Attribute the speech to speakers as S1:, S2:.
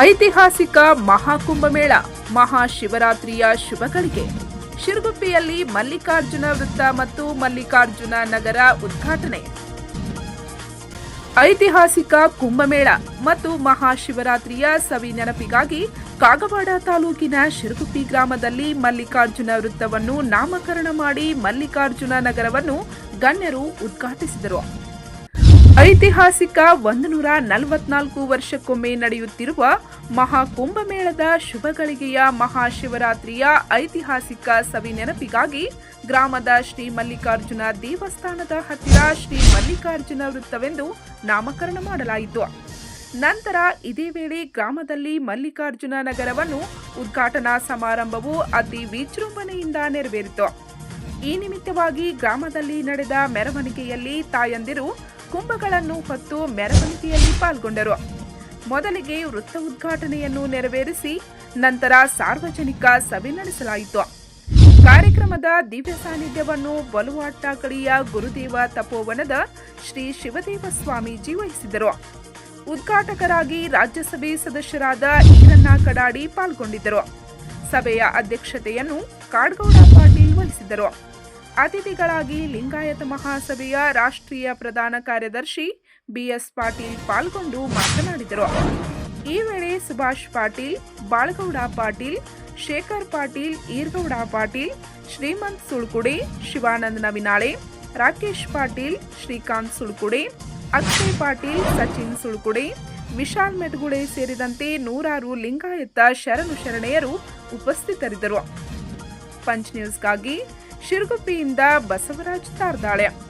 S1: ಐತಿಹಾಸಿಕ ಮಹಾಕುಂಭಮೇಳ, ಮಹಾಶಿವರಾತ್ರಿಯ ಶುಭಗಳಿಗೆ. ಶಿರಗುಪ್ಪಿಯಲ್ಲಿ ಮಲ್ಲಿಕಾರ್ಜುನ ವೃತ್ತ ಮತ್ತು ಮಲ್ಲಿಕಾರ್ಜುನ ನಗರ ಉದ್ಘಾಟನೆ. ಐತಿಹಾಸಿಕ ಕುಂಭಮೇಳ ಮತ್ತು ಮಹಾಶಿವರಾತ್ರಿಯ ಸವಿ ನೆನಪಿಗಾಗಿ ಕಾಗವಾಡ ತಾಲೂಕಿನ ಶಿರಗುಪ್ಪಿ ಗ್ರಾಮದಲ್ಲಿ ಮಲ್ಲಿಕಾರ್ಜುನ ವೃತ್ತವನ್ನು ನಾಮಕರಣ ಮಾಡಿ ಮಲ್ಲಿಕಾರ್ಜುನ ನಗರವನ್ನು ಗಣ್ಯರು ಉದ್ಘಾಟಿಸಿದರು. ಐತಿಹಾಸಿಕ ಒಂದು ನೂರ ನಲವತ್ನಾಲ್ಕು ವರ್ಷಕ್ಕೊಮ್ಮೆ ನಡೆಯುತ್ತಿರುವ ಮಹಾಕುಂಭಮೇಳದ ಶುಭಗಳಿಗೆಯ ಮಹಾಶಿವರಾತ್ರಿಯ ಐತಿಹಾಸಿಕ ಸವಿ ನೆನಪಿಗಾಗಿ ಗ್ರಾಮದ ಶ್ರೀ ಮಲ್ಲಿಕಾರ್ಜುನ ದೇವಸ್ಥಾನದ ಹತ್ತಿರ ಶ್ರೀ ಮಲ್ಲಿಕಾರ್ಜುನ ವೃತ್ತವೆಂದು ನಾಮಕರಣ ಮಾಡಲಾಯಿತು. ನಂತರ ಇದೇ ವೇಳೆ ಗ್ರಾಮದಲ್ಲಿ ಮಲ್ಲಿಕಾರ್ಜುನ ನಗರವನ್ನು ಉದ್ಘಾಟನಾ ಸಮಾರಂಭವು ಅತಿ ವಿಜೃಂಭಣೆಯಿಂದ ನೆರವೇರಿತು. ಈ ನಿಮಿತ್ತವಾಗಿ ಗ್ರಾಮದಲ್ಲಿ ನಡೆದ ಮೆರವಣಿಗೆಯಲ್ಲಿ ತಾಯಂದಿರು ಕುಂಭಗಳನ್ನು ಹೊತ್ತು ಮೆರವಣಿಗೆಯಲ್ಲಿ ಪಾಲ್ಗೊಂಡರು. ಮೊದಲಿಗೆ ವೃತ್ತ ಉದ್ಘಾಟನೆಯನ್ನು ನೆರವೇರಿಸಿ ನಂತರ ಸಾರ್ವಜನಿಕ ಸಭೆ ನಡೆಸಲಾಯಿತು. ಕಾರ್ಯಕ್ರಮದ ದಿವ್ಯ ಸಾನ್ನಿಧ್ಯವನ್ನು ಬಲುವಾಟ್ಟಾಕಳಿಯ ಗುರುದೇವ ತಪೋವನದ ಶ್ರೀ ಶಿವದೇವ ಸ್ವಾಮೀಜಿ ವಹಿಸಿದರು. ಉದ್ಘಾಟಕರಾಗಿ ರಾಜ್ಯಸಭೆ ಸದಸ್ಯರಾದ ಈರಣ್ಣ ಕಡಾಡಿ ಪಾಲ್ಗೊಂಡಿದ್ದರು. ಸಭೆಯ ಅಧ್ಯಕ್ಷತೆಯನ್ನು ಕಾಡ್ಗೌಡ ಪಾಟೀಲ್ ವಹಿಸಿದ್ದರು ಅತಿಥಿಗಳಾಗಿ ಲಿಂಗಾಯತ ಮಹಾಸಭೆಯ ರಾಷ್ಟ್ರೀಯ ಪ್ರಧಾನ ಕಾರ್ಯದರ್ಶಿ ಬಿಎಸ್ ಪಾಟೀಲ್ ಪಾಲ್ಗೊಂಡು ಮಾತನಾಡಿದರು. ಈ ವೇಳೆ ಸುಭಾಷ್ ಪಾಟೀಲ್, ಬಾಳ್ಗೌಡ ಪಾಟೀಲ್, ಶೇಖರ್ ಪಾಟೀಲ್, ಈರ್ಗೌಡ ಪಾಟೀಲ್, ಶ್ರೀಮಂತ್ ಸುಳ್ಕುಡಿ, ಶಿವಾನಂದ ನವಿನಾಳೆ, ರಾಕೇಶ್ ಪಾಟೀಲ್, ಶ್ರೀಕಾಂತ್ ಸುಳ್ಕುಡಿ, ಅಕ್ಷಯ್ ಪಾಟೀಲ್, ಸಚಿನ್ ಸುಳ್ಕುಡಿ, ವಿಶಾಲ್ ಮೆದ್ಗುಳೆ ಸೇರಿದಂತೆ ನೂರಾರು ಲಿಂಗಾಯತ ಶರಣು ಶರಣೆಯರು ಉಪಸ್ಥಿತರಿದ್ದರು. ಪಂಚ್ ನ್ಯೂಸ್ಗಾಗಿ ಶಿರಗುಪ್ಪಿಯಿಂದ ಬಸವರಾಜ್ ತಾರ್ದಾಳೆ.